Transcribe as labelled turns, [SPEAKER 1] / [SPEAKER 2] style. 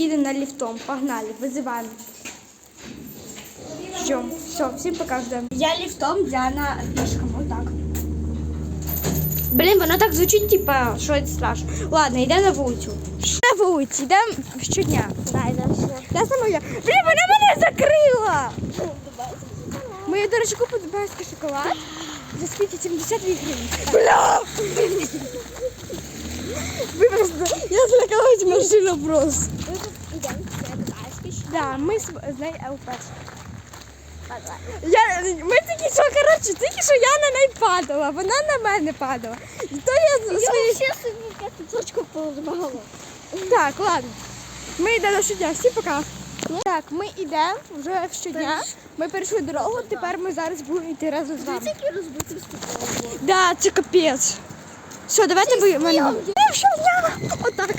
[SPEAKER 1] їдемо на ліфтом. Погнали, визиваємо. Що? Все, всім пока ждемо. Я ліфтом, Діана пішком. Отак. Блін, воно так звучить, типа, що це страшно. Ладно, йдемо на вулицю. На вулиці, йдемо щодня.
[SPEAKER 2] Дай, да, все.
[SPEAKER 1] Де саме я? Блін, вона мене закрила! Ми, до речі, купили дубайський шоколад. За скільки? 72 гривні. Бля! Вибачте, я злякалась машина просто.
[SPEAKER 2] Шоколад.
[SPEAKER 1] Да, ми з, з нею ЛП. Я, ми тільки що, коротше, тільки що я на неї падала, вона на мене падала. І то я
[SPEAKER 2] Я
[SPEAKER 1] свої...
[SPEAKER 2] ще собі п'яточку поламала.
[SPEAKER 1] Так, ладно. Ми йдемо щодня. Всі пока. Так, ми йдемо вже щодня. Ми перейшли дорогу, тепер ми зараз будемо йти разом з вами.
[SPEAKER 2] Дивіться, які розбиті стекло.
[SPEAKER 1] Да, це капець. Все, давайте ви мене. Щодня. Отак.